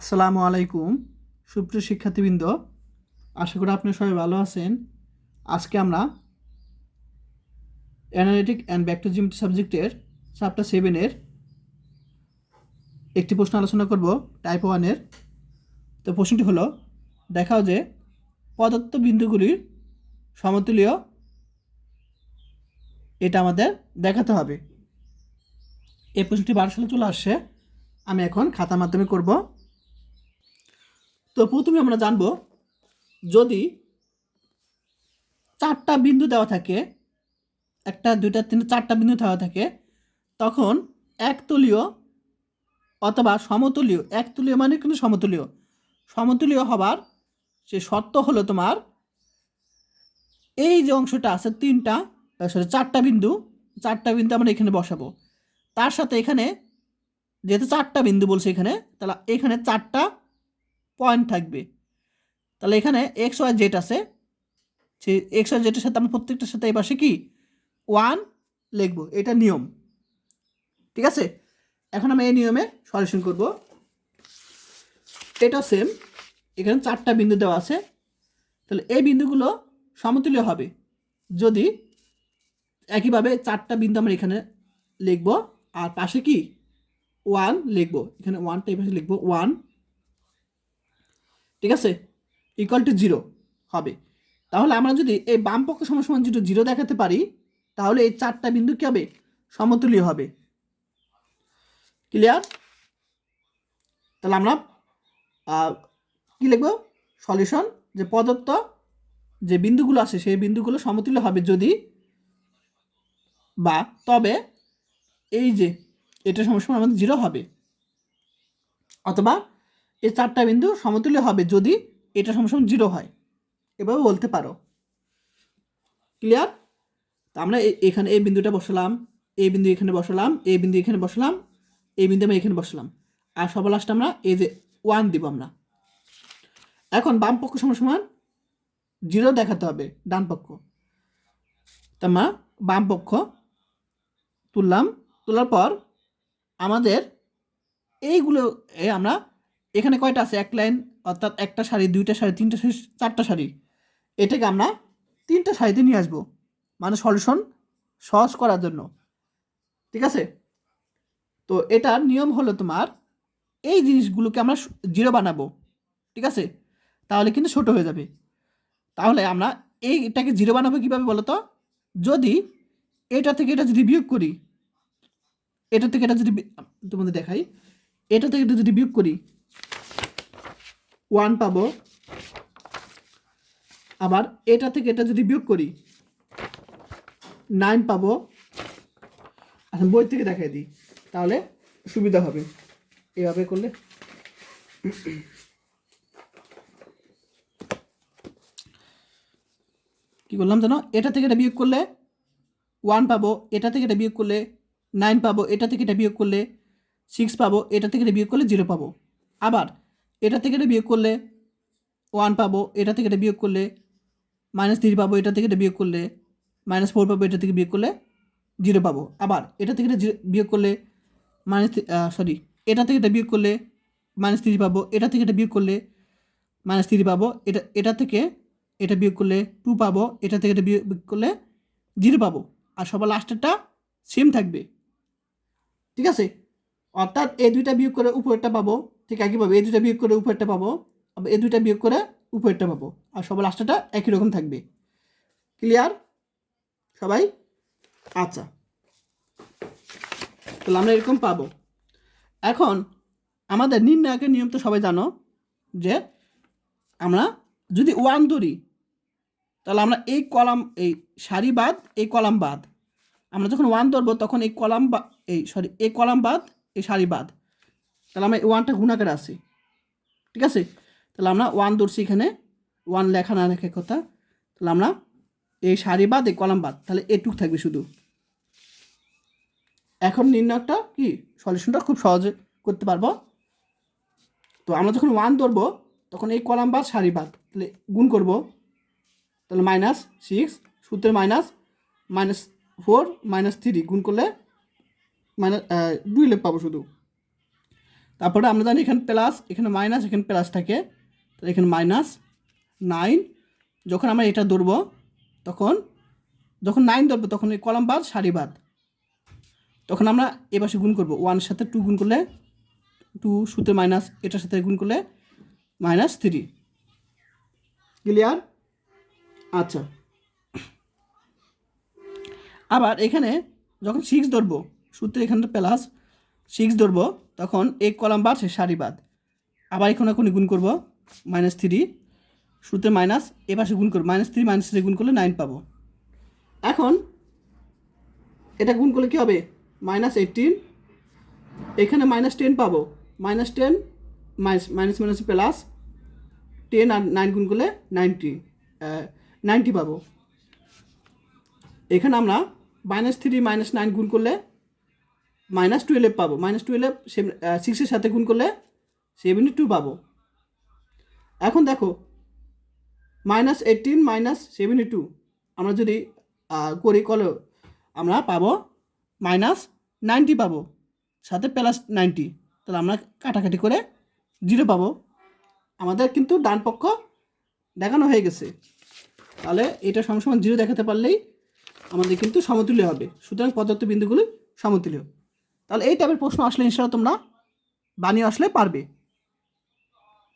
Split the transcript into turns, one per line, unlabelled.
আসসালামু আলাইকুম, সুপ্রিয় শিক্ষার্থীবৃন্দ। আশা করি আপনি সবাই ভালো আছেন। আজকে আমরা অ্যানালিটিক অ্যান্ড ব্যাকটোজিমিটি সাবজেক্টের চ্যাপ্টার সেভেনের একটি প্রশ্ন আলোচনা করব টাইপ ওয়ানের তো প্রশ্নটি হলো, দেখাও যে পদার্থ বিন্দুগুলির সমতুল্য এটা আমাদের দেখাতে হবে। এই প্রশ্নটি বারো সালে চলে আসছে। আমি এখন খাতার মাধ্যমে করব। তো প্রথমে আমরা জানব, যদি চারটা বিন্দু দেওয়া থাকে, একটা, দুইটা, তিনটা, চারটা বিন্দু দেওয়া থাকে, তখন একতলীয় অথবা সমতুলীয়, একতলীয় মানে কিন্তু সমতুলীয়। সমতুলীয় হবার সে শর্ত হলো তোমার, এই যে অংশটা আছে তিনটা সরি চারটা বিন্দু চারটা বিন্দু আমরা এখানে বসাবো। তার সাথে এখানে যেহেতু চারটা বিন্দু বলছে এখানে, তাহলে এখানে চারটা পয়েন্ট থাকবে। তাহলে এখানে এক্স ওয়াই জেড আছে। সেই এক্স ওয়াই জেডের সাথে আমরা প্রত্যেকটার সাথে পাশে কি? ওয়ান লিখব। এটা নিয়ম। ঠিক আছে? এখন আমরা এই নিয়মে সলিউশন করব। এটা সেম এখানে চারটা বিন্দু দেওয়া আছে। তাহলে এই বিন্দুগুলো সমতুল্য হবে। যদি একইভাবে চারটা বিন্দু আমরা এখানে লিখব। আর পাশে কি? ওয়ান লিখব। এখানে ওয়ানটা এই পাশে লিখব। ওয়ান ঠিক আছে? ইকুয়াল টু জিরো হবে। তাহলে আমরা যদি এই বাম পক্ষ সমান সমান জিরো দেখাতে পারি, তাহলে এই চারটা বিন্দু কী হবে? সমতুল্য হবে। ক্লিয়ার তাহলে আমরা কি লিখব? সলিউশন যে প্রদত্ত যে বিন্দুগুলো আছে, সেই বিন্দুগুলো সমতুল্য হবে যদি বা, তবে এই যে এটা সমস্যা আমাদের জিরো হবে। অথবা এই চারটা বিন্দু সমতুল্য হবে যদি এটা সমসম জিরো হয়। এভাবে বলতে পারো। ক্লিয়ার তা আমরা এখানে এই বিন্দুটা বসালাম, এই বিন্দু এখানে বসালাম, এই বিন্দু এখানে বসালাম, এই বিন্দু আমরা এখানে বসালাম। আর সবার লাস্ট আমরা এই যে ওয়ান দিব আমরা। এখন বাম পক্ষ সমান সমান জিরো দেখাতে হবে, ডান পক্ষ। তা আমরা বাম পক্ষ তুললাম, তোলার পর আমাদের এইগুলো আমরা এখানে কয়টা আছে? এক লাইন, অর্থাৎ একটা শাড়ি, দুইটা শাড়ি, তিনটা শাড়ি, চারটা শাড়ি। এটাকে আমরা তিনটা শাড়িতে নিয়ে আসব। মানে সলিউশন সহজ করার জন্য। ঠিক আছে? তো এটার নিয়ম হলো তোমার, এই জিনিসগুলোকে আমরা জিরো বানাবো। ঠিক আছে? তাহলে কিন্তু ছোট হয়ে যাবে। তাহলে আমরা এইটাকে জিরো বানাবো কীভাবে বলো তো যদি এটা থেকে এটা যদি বিয়োগ করি, এটা থেকে এটা যদি তোমাদের দেখাই। এটা থেকে এটা যদি বিয়োগ করি ওয়ান পাবো। আবার এটা থেকে এটা যদি বিয়োগ করি নাইন পাবো। আচ্ছা বই থেকে দেখাই দিই, তাহলে সুবিধা হবে। এভাবে করলে কি করলাম জানো? এটা থেকে এটা বিয়োগ করলে ওয়ান পাবো, এটা থেকে এটা বিয়োগ করলে নাইন পাবো, এটা থেকে এটা বিয়োগ করলে সিক্স পাবো, এটা থেকে এটা বিয়োগ করলে জিরো পাবো। আবার এটা থেকে এটা বিয়োগ করলে ওয়ান পাবো, এটা থেকে এটা বিয়োগ করলে মাইনাস থ্রি পাবো, এটা থেকে এটা বিয়োগ করলে মাইনাস ফোর পাবো, এটা থেকে বিয়োগ করলে জিরো পাবো। আবার এটা থেকে এটা বিয়োগ করলে মাইনাস সরি এটা থেকে এটা বিয়োগ করলে মাইনাস থ্রি পাবো, এটা থেকে এটা বিয়োগ করলে মাইনাস থ্রি পাবো, এটা এটা থেকে এটা বিয়োগ করলে টু পাবো, এটা থেকে এটা বিয়োগ করলে জিরো পাবো। আর সবার লাস্টেরটা সেম থাকবে। ঠিক আছে? অর্থাৎ এই দুইটা বিয়োগ করে উপরেরটা পাবো ঠিক একইভাবে এই দুটা বিয়োগ করে উপরেরটা পাবো, আবার এই দুইটা বিয়োগ করে উপরেরটা পাবো, আর সবার লাস্টেরটা একই রকম থাকবে। ক্লিয়ার সবাই? আচ্ছা। তাহলে আমরা এরকম পাবো। এখন আমাদের নির্ণায়কের নিয়ম তো সবাই জানো, যে আমরা যদি ওয়ান ধরি, তাহলে আমরা এই কলাম, এই সারি বাদ, এই কলাম বাদ। আমরা যখন ওয়ান ধরবো, তখন এই কলাম বা, এই সরি এই কলাম বাদ, এই সারি বাদ। তাহলে আমরা ওয়ানটা গুণাকারে আসি ঠিক আছে? তাহলে আমরা ওয়ান ধরছি এখানে ওয়ান লেখা না লেখা কথা। তাহলে আমরা এই সারি বাদ, এই কলাম বাদ, তাহলে এটুক থাকবে শুধু। এখন নির্ণয়টা কি? সলিউশনটা খুব সহজে করতে পারব। তো আমরা যখন ওয়ান ধরবো, তখন এই কলাম বাদ সারি বাদ, তাহলে গুণ করব। তাহলে মাইনাস সিক্স সূত্রে minus minus four minus three গুণ করলে মাইনাস দুই লেখ পাবো শুধু। তারপরে আমরা জানি এখানে প্লাস এখানে মাইনাস এখানে প্লাস থাকে। তো এখানে মাইনাস নাইন যখন আমরা এটা ধরবো, তখন, যখন নাইন ধরবো, তখন এই কলাম বাদ, সারি বাদ। তখন আমরা এ পাশে গুণ করব। ওয়ানের সাথে টু গুণ করলে টু সুতে মাইনাস এটার সাথে গুণ করলে মাইনাস থ্রি ক্লিয়ার আচ্ছা। আবার এখানে যখন সিক্স ধরবো সূত্রে এখানটা প্লাস সিক্স ধরবো তখন এক কলাম বাড়ছে সারি বাদ। আবার এখন এখন গুণ করব মাইনাস থ্রি সূত্রে মাইনাস এ পাশে গুণ করব মাইনাস থ্রি মাইনাস থ্রি গুণ করলে নাইন পাবো। এখন এটা গুণ করলে কী হবে? মাইনাস এইটিন এখানে মাইনাস টেন পাবো। Minus ten minus minus minus plus ten আর নাইন গুণ করলে নাইনটি নাইনটি পাবো। এখানে আমরা মাইনাস থ্রি মাইনাস নাইন গুণ করলে মাইনাস টুয়েলভ পাবো। মাইনাস টুয়েলভ সিক্সের সাথে গুণ করলে সেভেন্টি টু পাবো। এখন দেখো minus eighteen minus seventy two আমরা যদি করি কলে আমরা পাবো মাইনাস নাইনটি পাবো। সাথে প্লাস নাইনটি তাহলে আমরা কাটাকাটি করে জিরো পাবো। আমাদের কিন্তু ডান পক্ষ দেখানো হয়ে গেছে। তাহলে এটা সবসময় জিরো দেখাতে পারলেই আমাদের কিন্তু সমতুল্য হবে। সুতরাং পদার্থ বিন্দুগুলি সমতুল্য। তাহলে এই টাইপের প্রশ্ন আসলে ইনশাল্লাহ তোমরা বানিয়ে আসলে পারবে।